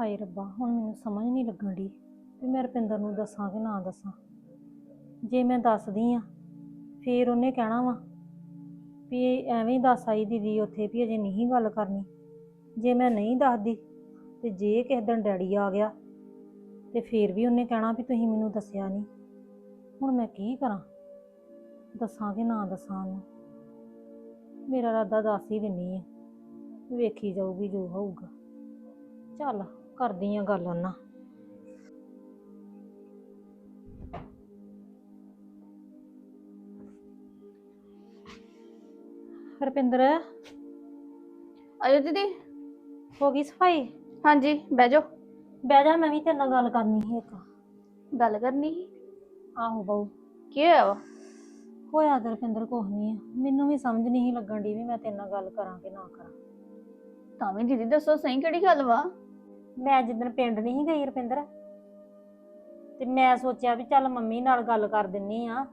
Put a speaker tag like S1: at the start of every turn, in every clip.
S1: ਹਾਏ ਰੱਬਾ, ਹੁਣ ਮੈਨੂੰ ਸਮਝ ਨਹੀਂ ਲੱਗਣ ਦੀ ਵੀ ਮੈਂ ਰੁਪਿੰਦਰ ਨੂੰ ਦੱਸਾਂ ਕਿ ਨਾ ਦੱਸਾਂ। ਜੇ ਮੈਂ ਦੱਸਦੀ ਆ, ਫੇਰ ਉਹਨੇ ਕਹਿਣਾ ਵਾ ਵੀ ਇਹ ਐਵੇਂ ਹੀ ਦੱਸ ਆਈ ਦੀਦੀ ਉੱਥੇ ਵੀ ਅਜੇ ਨਹੀਂ ਗੱਲ ਕਰਨੀ। ਜੇ ਮੈਂ ਨਹੀਂ ਦੱਸਦੀ ਤੇ ਜੇ ਕਿਸੇ ਦਿਨ ਡੈਡੀ ਆ ਗਿਆ ਤੇ ਫੇਰ ਵੀ ਉਹਨੇ ਕਹਿਣਾ ਵੀ ਤੁਸੀਂ ਮੈਨੂੰ ਦੱਸਿਆ ਨਹੀਂ। ਹੁਣ ਮੈਂ ਕੀ ਕਰਾਂ? ਦੱਸਾਂ ਕਿ ਨਾ ਦੱਸਾਂ ਉਹਨੂੰ? ਮੇਰਾ ਰਾਦਾ ਦੱਸ ਹੀ ਦਿੰਨੀ ਆ, ਵੇਖੀ ਜਾਊਗੀ ਜੋ ਹੋਊਗਾ। ਚੱਲ। ਕਰਦੀ ਆ ਗੱਲ ਉਹਨਾਂ। ਰੁਪਿੰਦਰ
S2: ਆਜੋ ਦੀਦੀ।
S1: ਹੋ ਗਈ ਸਫ਼ਾਈ?
S2: ਹਾਂਜੀ ਬਹਿ ਜਾਓ।
S1: ਬਹਿ ਜਾ ਮੈਂ ਵੀ ਤੇਰੇ ਨਾਲ ਗੱਲ ਕਰਨੀ ਸੀ ਇੱਕ।
S2: ਗੱਲ ਕਰਨੀ ਸੀ?
S1: ਆਹੋ ਬਾਊ।
S2: ਕੀ ਹੋਇਆ ਵਾ?
S1: ਹੋਇਆ ਤੇ ਰੁਪਿੰਦਰ ਕੁਛ ਨਹੀਂ ਆ। ਮੈਨੂੰ ਵੀ ਸਮਝ ਨਹੀਂ ਸੀ ਲੱਗਣ ਦੀ ਵੀ ਮੈਂ ਤੇਰੇ ਨਾਲ ਗੱਲ ਕਰਾਂ ਕਿ ਨਾ ਕਰਾਂ।
S2: ਤਾਂ ਵੀ ਦੀਦੀ ਦੱਸੋ ਸਹੀ ਕਿਹੜੀ ਗੱਲ ਵਾ?
S1: ਮੈਂ ਜਿੱਦਣ ਪਿੰਡ ਨਹੀਂ ਸੀ ਗਈ ਰੁਪਿੰਦਰ ਤੇ ਮੈਂ ਸੋਚਿਆ ਵੀ ਚੱਲ ਮੰਮੀ ਨਾਲ ਗੱਲ ਕਰ ਦਿੰਨੀ ਆ।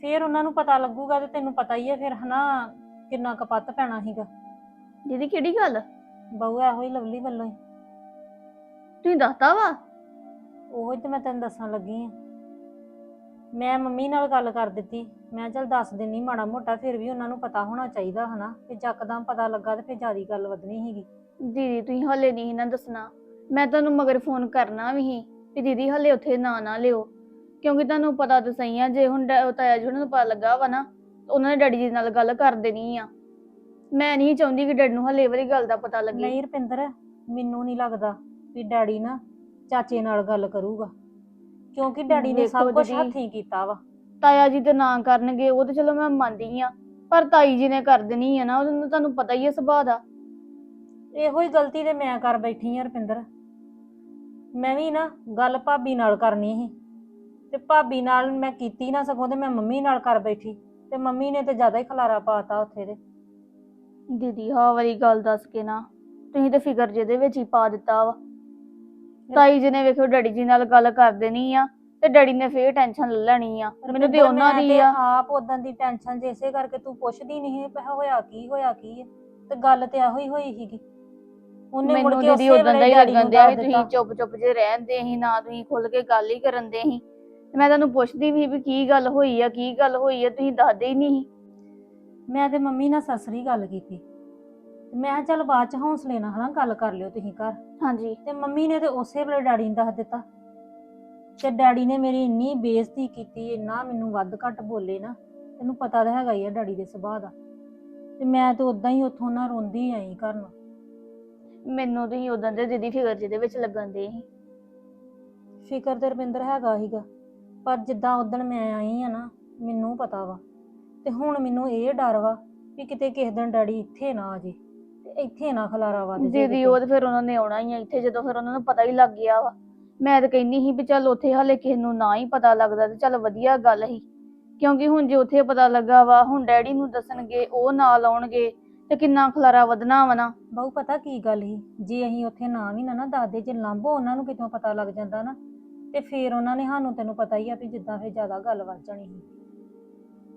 S1: ਫੇਰ ਉਹਨਾਂ ਨੂੰ ਪਤਾ ਲੱਗੂਗਾ ਤੇ ਤੈਨੂੰ ਪਤਾ ਹੀ ਆ ਫਿਰ ਹਨਾ ਕਿੰਨਾ ਕਪੱਤ ਪੈਣਾ ਸੀਗਾ।
S2: ਦੀਦੀ ਕਿਹੜੀ ਗੱਲ?
S1: ਬਹੂ ਇਹੋ ਹੀ ਲਵਲੀ ਵੱਲੋਂ ਹੀ।
S2: ਤੁਸੀਂ ਦੱਸਤਾ ਵਾ?
S1: ਉਹੋ ਹੀ ਤੇ ਮੈਂ ਤੈਨੂੰ ਦੱਸਣ ਲੱਗੀ ਆ। ਮੈਂ ਮੰਮੀ ਨਾਲ ਗੱਲ ਕਰ ਦਿੱਤੀ। ਮੈਂ ਚੱਲ ਦੱਸ ਦਿੰਨੀ ਮਾੜਾ ਮੋਟਾ ਫਿਰ ਵੀ ਉਹਨਾਂ ਨੂੰ ਪਤਾ ਹੋਣਾ ਚਾਹੀਦਾ ਹਨਾ। ਤੇ ਜੱਕਦਮ ਪਤਾ ਲੱਗਾ ਤੇ ਫਿਰ ਜਿਆਦੀ ਗੱਲ ਵਧਣੀ ਸੀਗੀ।
S2: ਦੀਦੀ ਤੁਸੀਂ ਹਲੇ ਨਹੀਂ ਨਾ ਦੱਸਣਾ। ਮੈਂ ਤੁਹਾਨੂੰ ਮਗਰ ਫੋਨ ਕਰਨਾ ਵੀ ਸੀ ਵੀ ਦੀਦੀ ਹਲੇ ਉੱਥੇ ਨਾ ਨਾ ਲਿਓ। ਕਿਉਂਕਿ ਤੁਹਾਨੂੰ ਪਤਾ ਤਾਂ ਸਹੀ ਆ ਜੇ ਹੁਣ ਡੈ- ਉਹ ਤਾਇਆ ਜੀ ਉਹਨਾਂ ਨੂੰ ਪਤਾ ਲੱਗਾ ਵਾ ਨਾ ਉਹਨਾਂ ਨੇ ਡੈਡੀ ਜੀ ਨਾਲ ਗੱਲ ਕਰ ਦੇਣੀ ਆ। ਮੈਂ ਨਹੀਂ ਚਾਹੁੰਦੀ ਕਿ ਡੈਡ ਨੂੰ ਹਲੇ ਵਾਲੀ ਗੱਲ ਦਾ ਪਤਾ ਲੱਗੇ।
S1: ਨਹੀਂ ਰੁਪਿੰਦਰ ਮੈਨੂੰ ਨਹੀਂ ਲੱਗਦਾ ਵੀ ਡੈਡੀ ਨਾ ਚਾਚੇ ਨਾਲ ਗੱਲ ਕਰੂਗਾ। ਕਿਉਂਕਿ ਡੈਡੀ ਨੇ ਸਭ ਕੁਝ
S2: ਦੀਦੀ।
S1: ਹੱਥੀਂ ਕੀਤਾ ਵਾ।
S2: ਤਾਇਆ ਜੀ ਤੇ ਨਾ ਕਰਨਗੇ ਉਹ ਤੇ ਚਲੋ ਮੈਂ ਮੰਨਦੀ ਆ ਪਰ ਤਾਈ ਜੀ ਨੇ ਕਰ ਦੇਣੀ ਆ ਨਾ ਉਹਨੂੰ ਤੁਹਾਨੂੰ ਪਤਾ ਹੀ ਹੈ ਸੁਭਾਅ ਦਾ।
S1: ਇਹੋ ਹੀ ਗਲਤੀ ਤੇ ਮੈਂ ਕਰ ਬੈਠੀ ਆ ਰੁਪਿੰਦਰ। ਮੈਂ ਵੀ ਨਾ ਗੱਲ ਭਾਬੀ ਨਾਲ ਕਰਨੀ ਸੀ। ਤੇ ਭਾਬੀ ਨਾਲ ਮੈਂ ਕੀਤੀ ਨਾ ਸਗੋਂ ਤੇ ਮੈਂ ਮੰਮੀ ਨਾਲ ਕਰ ਬੈਠੀ। ਤੇ ਮੰਮੀ ਨੇ ਤੇ ਜ਼ਿਆਦਾ ਹੀ ਖਲਾਰਾ ਪਾਤਾ ਉੱਥੇ ਦੇ
S2: ਦੀਦੀ ਹਾਂ ਵਾਲੀ ਗੱਲ ਦੱਸ ਕੇ ਨਾ ਤੁਸੀਂ ਤੇ ਫਿਕਰ ਜਿਹਦੇ ਵਿੱਚ ਹੀ ਪਾ ਦਿੱਤਾ ਵਾ। ਤਾਈ ਜੀ ਨੇ ਵੇਖੋ ਡੈਡੀ ਜੀ ਨਾਲ ਗੱਲ ਕਰ ਦੇਣੀ ਆ ਤੇ ਡੈਡੀ ਨੇ ਫੇਰ ਟੈਨਸ਼ਨ ਲੈ ਲੈਣੀ ਆ। ਮੈਨੂੰ ਤੇ ਉਹਨਾਂ ਦੀ ਆ।
S1: ਆਪ ਉਦੋਂ ਦੀ ਟੈਨਸ਼ਨ ਜੇ ਇਸੇ ਕਰਕੇ ਤੂੰ ਪੁੱਛਦੀ ਨਹੀਂ ਹੋਇਆ ਕੀ ਹੋਇਆ ਕੀ ਤੇ ਗੱਲ ਤੇ ਇਹੋ ਹੀ ਹੋਈ ਸੀਗੀ। ਉਹਨੇ ਮੁੜ
S2: ਮੈਨੂੰ
S1: ਕੇ
S2: ਦੀਦੀ
S1: ਉਸੇ
S2: ਉਦੋਂ ਦਾ
S1: ਵੇਲੇ
S2: ਹੀ
S1: ਡੈਡੀ
S2: ਲੱਗਣ
S1: ਨੂੰ ਦੱਸ ਦਿੱਤਾ।
S2: ਤੁਸੀਂ ਚੁੱਪ ਚੁੱਪ ਜੇ ਰਹਿੰਦੇ ਸੀ ਨਾ ਤੁਸੀਂ ਖੁੱਲ ਕੇ ਗੱਲ ਹੀ ਕਰਨ ਦੇ ਸੀ। ਤੇ ਮੈਂ ਤੁਹਾਨੂੰ ਪੁੱਛਦੀ ਵੀ ਵੀ ਕੀ ਗੱਲ ਹੋਈ ਆ ਕੀ ਗੱਲ ਹੋਈ ਆ ਤੁਸੀਂ ਦੱਸਦੇ ਹੀ ਨਹੀਂ ਸੀ।
S1: ਮੈਂ ਤੇ ਮੰਮੀ ਨਾਲ ਸਸਰੀ ਗੱਲ ਕੀਤੀ। ਤੇ ਮੈਂ ਕਿਹਾ ਚੱਲ ਬਾਅਦ ਚ ਹੌਸਲੇ ਨਾਲ ਹਨਾ ਗੱਲ ਕਰ ਲਿਓ ਤੁਸੀਂ ਘਰ।
S2: ਹਾਂਜੀ।
S1: ਤੇ ਮੰਮੀ ਨੇ ਤੇ ਉਸੇ ਵੇਲੇ ਡੈਡੀ ਨੂੰ ਦੱਸ ਦਿੱਤਾ। ਤੇ ਡੈਡੀ ਨੇ ਮੇਰੀ ਇੰਨੀ ਬੇਇੱਜ਼ਤੀ ਕੀਤੀ ਇੰਨਾ ਮੈਨੂੰ ਵੱਧ ਘੱਟ ਬੋਲੇ ਨਾ ਤੈਨੂੰ ਪਤਾ ਤਾਂ ਹੈਗਾ ਹੀ ਆ ਡੈਡੀ ਦੇ ਸੁਭਾਅ ਦਾ। ਤੇ ਮੈਂ ਤੇ ਉਦਾਂ ਹੀ ਉੱਥੋਂ ਨਾ ਰੋਂਦੀ ਆਈ ਘਰ ਨੂੰ।
S2: ਮੈਨੂੰ ਤੁਸੀਂ ਉਦੋਂ ਦੇ ਦੀਦੀ ਫਿਕਰ ਜਿਹਦੇ ਵਿੱਚ ਲੱਗਣ ਦੇ ਸੀ।
S1: ਫਿਕਰ ਤੇ ਰਵਿੰਦਰ ਹੈਗਾ ਹੀਗਾ ਪਰ ਜਿੱਦਾਂ ਉਦੋਂ ਮੈਂ ਆਈ ਆ ਨਾ ਮੈਨੂੰ ਪਤਾ ਵਾ। ਤੇ ਹੁਣ ਮੈਨੂੰ ਇਹ ਡਰ ਵਾ ਵੀ ਕਿਤੇ ਕਿਸੇ ਦਿਨ ਡੈਡੀ ਇੱਥੇ ਨਾ ਆ ਜੇ ਤੇ ਇੱਥੇ ਨਾ ਖਲਾਰਾ ਜੇ
S2: ਦੀਦੀ। ਉਹ ਤੇ ਫਿਰ ਉਹਨਾਂ ਨੇ ਆਉਣਾ ਹੀ ਆ ਇੱਥੇ ਜਦੋਂ ਫਿਰ ਉਹਨਾਂ ਨੂੰ ਪਤਾ ਹੀ ਲੱਗ ਗਿਆ ਵਾ। ਮੈਂ ਤਾਂ ਕਹਿੰਦੀ ਸੀ ਵੀ ਚੱਲ ਉੱਥੇ ਹਾਲੇ ਕਿਸੇ ਨੂੰ ਨਾ ਹੀ ਪਤਾ ਲੱਗਦਾ ਤੇ ਚੱਲ ਵਧੀਆ ਗੱਲ ਸੀ। ਕਿਉਂਕਿ ਹੁਣ ਜੇ ਉੱਥੇ ਪਤਾ ਲੱਗਾ ਵਾ ਹੁਣ ਡੈਡੀ ਨੂੰ ਦੱਸਣਗੇ ਉਹ ਨਾਲ ਆਉਣਗੇ ਤੇ ਕਿੰਨਾ ਖਲਾਰਾ ਵਧਣਾ ਵਾ ਨਾ।
S1: ਬਹੁ ਪਤਾ ਕੀ ਗੱਲ ਸੀ? ਜੇ ਅਸੀਂ ਉੱਥੇ ਨਾ ਵੀ ਨਾ ਨਾ ਦੱਸਦੇ ਜੇ ਲਾਂਭੋ ਉਹਨਾਂ ਨੂੰ ਕਿਤੋਂ ਪਤਾ ਲੱਗ ਜਾਂਦਾ ਨਾ ਤੇ ਫੇਰ ਉਹਨਾਂ ਨੇ ਸਾਨੂੰ ਤੈਨੂੰ ਪਤਾ ਹੀ ਆ ਵੀ ਜਿੱਦਾਂ ਫੇਰ ਜ਼ਿਆਦਾ ਗੱਲ ਵੱਧ ਜਾਣੀ ਸੀ।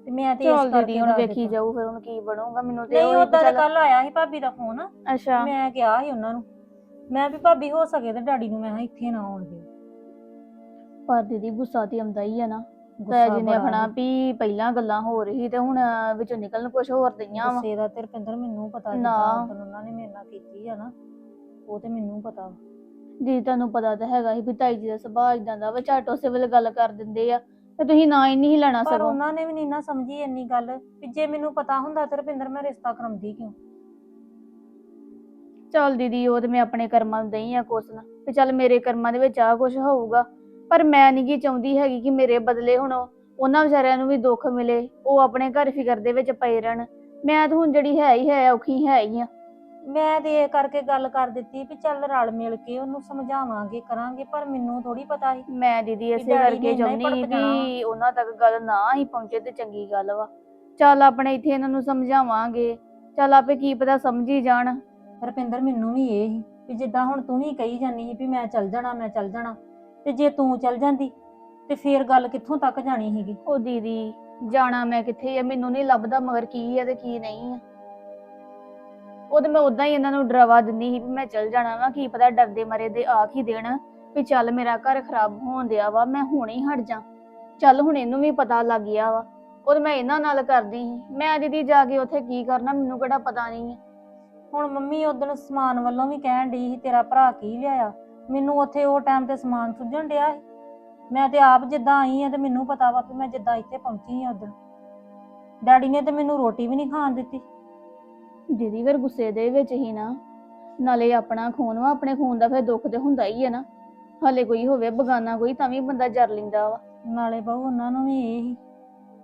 S1: ਤੇ ਮੈਂ ਤੇ ਇਸ
S2: ਚੱਲ
S1: ਕਰਕੇ
S2: ਹੁਣ
S1: ਦੱਸ
S2: ਵੇਖੀ
S1: ਦਿੱਤਾ।
S2: ਜਾਊ ਫਿਰ ਹੁਣ ਕੀ ਬਣੂਗਾ ਮੈਨੂੰ ਤੇ
S1: ਨਹੀਂ
S2: ਉਹ
S1: ਉਦਾਂ
S2: ਚੱਲ-
S1: ਕੱਲ ਆਇਆ ਸੀ ਭਾਬੀ ਦਾ ਫੋਨ।
S2: ਅੱਛਾ।
S1: ਮੈਂ ਕਿਹਾ ਸੀ ਉਹਨਾਂ ਨੂੰ ਮੈਂ ਵੀ ਭਾਬੀ ਹੋ ਸਕੇ ਤੇ ਡੈਡੀ ਨੂੰ ਮੈਂ ਕਿਹਾ ਇੱਥੇ ਨਾ ਆਉਣ ਦਿਓ।
S2: ਪਰ ਦੀਦੀ ਗੁੱਸਾ ਤੇ ਆਉਂਦਾ ਹੀ ਆ ਨਾ।
S1: ਗੁੱਸਾ
S2: ਤਾਇਆ ਜੀ ਨੇ
S1: ਬੜਾ
S2: ਆਖਣਾ
S1: ਸੀ।
S2: ਵੀ ਪਹਿਲਾਂ ਗੱਲਾਂ ਹੋ ਰਹੀ ਤੇ ਹੁਣ ਵਿੱਚੋਂ ਨਿਕਲਣ ਕੁਝ ਹੋਰ ਦਈਆਂ ਵਾ
S1: ਗੁੱਸੇ ਦਾ ਤੇ ਰੁਪਿੰਦਰ ਮੈਨੂੰ ਪਤਾ
S2: ਨਾ।
S1: ਜਿੱਦਾਂ ਉਹਨਾਂ ਨੇ ਮੇਰੇ ਨਾਲ ਕੀਤੀ ਆ ਨਾ ਉਹ ਤੇ ਮੈਨੂੰ ਪਤਾ ਵਾ।
S2: ਦੀਦੀ ਤੁਹਾਨੂੰ ਪਤਾ ਤਾਂ ਹੈਗਾ ਹੀ ਵੀ ਤਾਈ ਜੀ ਦਾ ਸੁਭਾਅ ਇਦਾਂ ਦਾ ਵਾ ਝੱਟ ਉਸੇ ਵੇਲੇ ਗੱਲ ਕਰ ਦਿੰਦੇ ਆ ਤੇ ਤੁਸੀਂ ਨਾ ਹੀ ਨਹੀਂ ਲੈਣਾ
S1: ਪਰ
S2: ਸਗੋਂ
S1: ਉਹਨਾਂ ਨੇ ਵੀ ਨਹੀਂ ਨਾ ਸਮਝੀ ਇੰਨੀ ਗੱਲ ਵੀ ਜੇ ਮੈਨੂੰ ਪਤਾ ਹੁੰਦਾ ਤੇ ਰੁਪਿੰਦਰ ਮੈਂ ਰਿਸ਼ਤਾ ਕਰਾਉਂਦੀ ਕਿਉਂ
S2: ਚੱਲ ਦੀਦੀ ਉਹ ਤੇ ਮੈਂ ਆਪਣੇ ਕਰਮਾਂ ਨੂੰ ਦਈ ਆ ਕੁਛ ਨਾ ਤੇ ਚੱਲ ਮੇਰੇ ਕਰਮਾਂ ਦੇ ਵਿੱਚ ਆ ਕੁਝ ਹੋਊਗਾ ਪਰ ਮੈਂ ਨਹੀਂ ਗੀ ਚਾਹੁੰਦੀ ਹੈਗੀ ਕਿ ਮੇਰੇ ਬਦਲੇ ਹੁਣ ਉਹਨਾਂ ਵਿਚਾਰਿਆਂ ਨੂੰ ਵੀ ਦੁੱਖ ਮਿਲੇ ਉਹ ਆਪਣੇ ਘਰ ਫਿਕਰ ਦੇ ਵਿੱਚ ਪਏ ਰਹਿਣ। ਮੈਂ ਤਾਂ ਹੁਣ ਜਿਹੜੀ ਹੈ ਹੀ ਹੈ ਔਖੀ ਹੈ ਹੀ ਆ।
S1: ਮੈਂ ਤੇ ਇਹ ਕਰਕੇ ਗੱਲ ਕਰ ਦਿੱਤੀ ਵੀ ਚੱਲ ਰਲ ਮਿਲ ਕੇ ਉਹਨੂੰ ਸਮਝਾਵਾਂਗੇ ਕਰਾਂਗੇ ਪਰ ਮੈਨੂੰ ਥੋੜੀ ਪਤਾ ਸੀ
S2: ਮੈਂ ਦੀਦੀ ਇਸੇ
S1: ਡੈਡੀ ਨੇ
S2: ਕਰਕੇ
S1: ਇੰਨਾ ਹੀ
S2: ਚਾਹੁੰਦੀ
S1: ਭੜਕ ਜਾਣਾ
S2: ਵੀ ਉਹਨਾਂ ਤੱਕ ਗੱਲ ਨਾ ਹੀ ਪਹੁੰਚੇ ਤੇ ਚੰਗੀ ਗੱਲ ਵਾ। ਚੱਲ ਆਪਣੇ ਇੱਥੇ ਇਹਨਾਂ ਨੂੰ ਸਮਝਾਵਾਂਗੇ। ਚੱਲ ਆਪੇ ਕੀ ਪਤਾ ਸਮਝੀ ਜਾਣ।
S1: ਰੁਪਿੰਦਰ ਮੈਨੂੰ ਵੀ ਇਹ ਸੀ ਵੀ ਜਿੱਦਾਂ ਹੁਣ ਤੂੰ ਵੀ ਕਹੀ ਜਾਨੀ ਸੀ ਵੀ ਮੈਂ ਚੱਲ ਜਾਣਾ ਮੈਂ ਚੱਲ ਜਾਣਾ। ਤੇ ਜੇ ਤੂੰ ਚੱਲ ਜਾਂਦੀ ਤੇ ਫੇਰ ਗੱਲ ਕਿੱਥੋਂ ਤੱਕ ਜਾਣੀ ਸੀਗੀ?
S2: ਉਹ ਦੀਦੀ ਜਾਣਾ ਮੈਂ ਕਿੱਥੇ ਆ? ਮੈਨੂੰ ਨਹੀਂ ਲੱਭਦਾ ਮਗਰ ਕੀ ਆ ਤੇ ਕੀ ਨਹੀਂ ਆ। ਉਹ ਤੇ ਮੈਂ ਉਦਾਂ ਹੀ ਇਹਨਾਂ ਨੂੰ ਡਰਾਵਾ ਦਿੰਦੀ ਸੀ ਵੀ ਮੈਂ ਚੱਲ ਜਾਣਾ ਵਾ ਕੀ ਪਤਾ ਡਰਦੇ ਮਰੇ ਦੇ ਆਖ ਹੀ ਦੇਣ ਵੀ ਚੱਲ ਮੇਰਾ ਘਰ ਖਰਾਬ ਹੋਣ ਦਿਆ ਵਾ ਮੈਂ ਹੁਣੇ ਹੀ ਹਟ ਜਾ। ਚੱਲ ਹੁਣ ਇਹਨੂੰ ਵੀ ਪਤਾ ਲੱਗ ਗਿਆ ਵਾ। ਉਹ ਤੇ ਮੈਂ ਇਹਨਾਂ ਨਾਲ ਕਰਦੀ ਸੀ। ਮੈਂ ਦੀਦੀ ਜਾ ਕੇ ਉੱਥੇ ਕੀ ਕਰਨਾ ਮੈਨੂੰ ਕਿਹੜਾ ਪਤਾ ਨਹੀਂ
S1: ਹੁਣ ਮੰਮੀ ਉਦੋਂ ਸਮਾਨ ਵੱਲੋਂ ਵੀ ਕਹਿਣ ਡਈ ਸੀ ਤੇਰਾ ਭਰਾ ਕੀ ਲਿਆਇਆ? ਮੈਨੂੰ ਉੱਥੇ ਉਹ ਟਾਈਮ ਤੇ ਸਮਾਨ ਸੁੱਝਣ ਡਿਆ ਸੀ। ਮੈਂ ਤੇ ਆਪ ਜਿੱਦਾਂ ਆਈ ਆ ਤੇ ਮੈਨੂੰ ਪਤਾ ਵਾ ਕਿ ਮੈਂ ਜਿੱਦਾਂ ਇੱਥੇ ਪਹੁੰਚੀ ਆ ਉਦੋਂ ਡੈਡੀ ਨੇ ਤੇ ਮੈਨੂੰ ਰੋਟੀ ਵੀ ਨਹੀਂ ਖਾਣ ਦਿੱਤੀ।
S2: ਦੀਦੀ ਫਿਰ ਗੁੱਸੇ ਦੇ ਵਿੱਚ ਹੀ ਨਾ ਨਾਲੇ ਆਪਣਾ ਖੂਨ ਵਾ ਆਪਣੇ ਖੂਨ ਦਾ ਫਿਰ ਦੁੱਖ ਤੇ ਹੁੰਦਾ ਹੀ ਹੈ ਨਾ। ਹਲੇ ਕੋਈ ਹੋਵੇ ਬਗਾਨਾ ਕੋਈ ਤਾਂ ਵੀ ਬੰਦਾ ਜਰ ਲੈਂਦਾ ਵਾ।
S1: ਨਾਲੇ ਬਹੁ ਉਹਨਾਂ ਨੂੰ ਵੀ ਇਹ ਸੀ